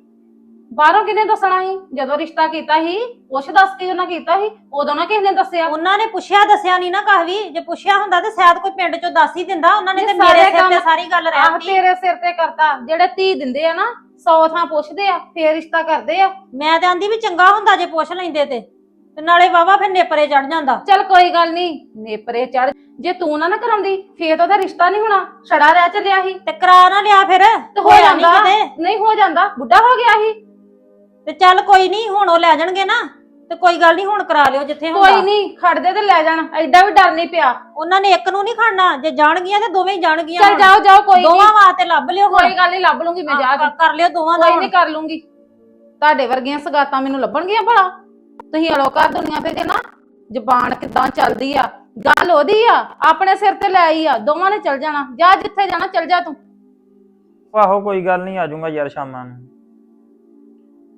S5: ਬਾਹਰੋਂ ਕਿਹਨੇ ਦੱਸਣਾ ਸੀ? ਜਦੋਂ ਰਿਸ਼ਤਾ ਕੀਤਾ ਸੀ ਕੁਛ ਦੱਸ ਕੇ ਉਹਨਾਂ ਕੀਤਾ ਸੀ ਉਦੋਂ ਨਾ ਕਿਸੇ ਨੇ ਦੱਸਿਆ?
S1: ਉਹਨਾਂ ਨੇ ਪੁੱਛਿਆ ਦੱਸਿਆ ਨਹੀਂ ਨਾ ਕਾਹ ਵੀ। ਜੇ ਪੁੱਛਿਆ ਹੁੰਦਾ ਤੇ ਸ਼ਾਇਦ ਕੋਈ ਪਿੰਡ ਚੋਂ ਦੱਸ ਹੀ ਦਿੰਦਾ। ਉਹਨਾਂ ਨੇ ਤੇ ਮੇਰੇ ਸਿਰ ਤੇ
S5: ਕੰਮ-
S1: ਸਾਰੀ ਗੱਲ
S5: ਆਹ
S1: ਰਹਿਤੀ
S5: ਤੇਰੇ ਸਿਰ ਤੇ ਕਰਤਾ। ਜਿਹੜੇ ਧੀ ਦਿੰਦੇ ਆ ਨਾ ਸੌ ਥਾਂ ਪੁੱਛਦੇ ਆ ਫੇਰ ਰਿਸ਼ਤਾ ਕਰਦੇ ਆ।
S1: ਮੈਂ ਤੇ ਆਂਦੀ ਵੀ ਚੰਗਾ ਹੁੰਦਾ ਜੇ ਪੁੱਛ ਲੈਂਦੇ ਤੇ। ਤੇ ਨਾਲੇ ਵਾਵਾ ਫਿਰ ਨੇਪਰੇ ਚੜ ਜਾਂਦਾ।
S5: ਚੱਲ ਕੋਈ ਗੱਲ ਨਹੀਂ ਨੇਪਰੇ ਚੜ ਜੇ ਤੂੰ ਨਾ ਨਾ ਕਰਾਉਂਦੀ ਫੇਰ ਤਾਂ ਉਹਦਾ ਰਿਸ਼ਤਾ ਨਹੀਂ ਹੋਣਾ। ਛੜਾ ਰਹਿ ਚੱਲਿਆ ਸੀ।
S1: ਤੇ ਕਰਾ ਨਾ ਲਿਆ ਫਿਰ।
S5: ਤੇ ਹੋ
S1: ਹੋਇਆ ਨੀ
S5: ਜਾਂਦਾ।
S1: ਕਿਤੇ।
S5: ਨਹੀਂ ਹੋ ਜਾਂਦਾ। ਬੁੱਢਾ ਹੋ ਗਿਆ ਸੀ।
S1: ਤੇ ਚੱਲ ਕੋਈ ਨਹੀਂ ਹੁਣ ਉਹ ਲੈ ਜਾਣਗੇ ਨਾ ਤੇ ਕੋਈ ਗੱਲ ਨਹੀਂ ਹੁਣ ਕਰਾ ਲਿਓ ਜਿੱਥੇ ਹੁੰਦਾ।
S5: ਕੋਈ ਨਹੀਂ ਖੜਦੇ ਤੇ ਲੈ ਜਾਣ ਐਡਾ ਵੀ ਡਰ ਨਹੀਂ ਪਿਆ।
S1: ਉਹਨਾਂ ਨੇ ਇੱਕ ਨੂੰ ਨਹੀਂ ਖੜਨਾ ਜੇ ਜਾਣਗੀਆਂ ਤੇ ਦੋਵੇਂ ਹੀ ਜਾਣਗੀਆਂ
S5: ਚੱਲ
S1: ਹੁਣ।
S5: ਜਾਓ ਜਾਓ ਕੋਈ
S1: ਦੋਵਾਂ
S5: ਨਹੀਂ
S1: ਵਾਸਤੇ ਲੱਭ ਲਿਓ ਹੁਣ।
S5: ਕੋਈ ਗੱਲ ਨਹੀਂ ਲੱਭ ਲੂੰਗੀ ਮੈਂ ਜਾ ਕੇ।
S1: ਕਰ- ਲਿਓ ਦੋਵਾਂ ਦਾ
S5: ਕੋਈ
S1: ਹੁਣ।
S5: ਨਹੀਂ ਕਰ ਲੂੰਗੀ। ਤੁਹਾਡੇ ਵਰਗੀਆਂ ਸਗਾਤਾਂ ਮੈਨੂੰ ਲੱਭਣਗੀਆਂ ਭਲਾ। ਤੁਸੀਂ ਅਲੋਕਾਰ ਦੁਨੀਆ ਤੇ ਨਾ। ਜ਼ਬਾਨ ਕਿੱਦਾਂ ਚੱਲਦੀ ਆ? ਗੱਲ ਉਹਦੀ ਆ ਆਪਣੇ ਸਿਰ ਤੇ ਲੈ ਆਈ ਆ ਦੋਵਾਂ ਨੇ ਚੱਲ ਜਾਣਾ। ਜਾ ਜਿੱਥੇ ਜਾਣਾ ਚੱਲ ਜਾ ਤੂੰ।
S6: ਆਹੋ ਕੋਈ ਗੱਲ ਨਹੀਂ ਆ ਜਾਊਂਗਾ ਯਾਰ ਸ਼ਾਮਾਂ ਨੂੰ।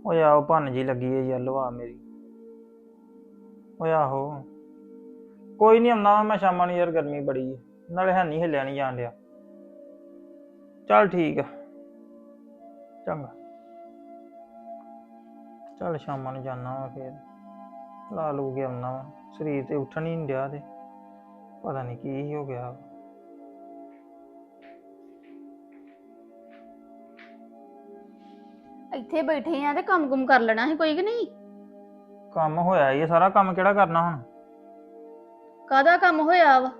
S6: ਓਏ ਆਹੋ ਭੰਨ ਜੀ ਲੱਗੀ ਏ ਯਾਰ ਲਵਾ ਮੇਰੀ। ਓਏ ਆਹੋ। ਕੋਈ ਨਹੀਂ ਆਉਣਾ ਮੈਂ ਸ਼ਾਮਾਂ ਨੂੰ ਯਾਰ, ਗਰਮੀ ਬੜੀ ਏ ਨਾਲੇ ਹੈ ਨਹੀਂ ਹਿੱਲਿਆ ਨਹੀਂ ਜਾਣ ਡਿਆ। ਚੱਲ ਠੀਕ ਆ। ਚੰਗਾ। ਚੱਲ ਸ਼ਾਮਾਂ ਨੂੰ ਜਾਣਾ ਵਾ ਫੇਰ। ਲਾ ਲੂ ਕੇ ਆਉਣਾ ਵਾ। ਸਰੀਰ ਤੇ ਉੱਠਣ ਹੀ ਨਹੀਂ ਡਿਆ ਤੇ। ਪਤਾ ਨਹੀਂ ਕੀ ਹੋ ਗਿਆ।
S2: ਇੱਥੇ ਬੈਠੇ ਆ ਤੇ ਕੰਮ ਕੁਮ ਕਰ ਲੈਣਾ ਸੀ ਕੋਈ ਕਿ ਨਹੀਂ?
S6: ਕੰਮ ਹੋਇਆ ਇਹ ਸਾਰਾ ਕੰਮ ਕਿਹੜਾ ਕਰਨਾ ਹੁਣ?
S2: ਕਾਹਦਾ ਕੰਮ ਹੋਇਆ ਵਾ?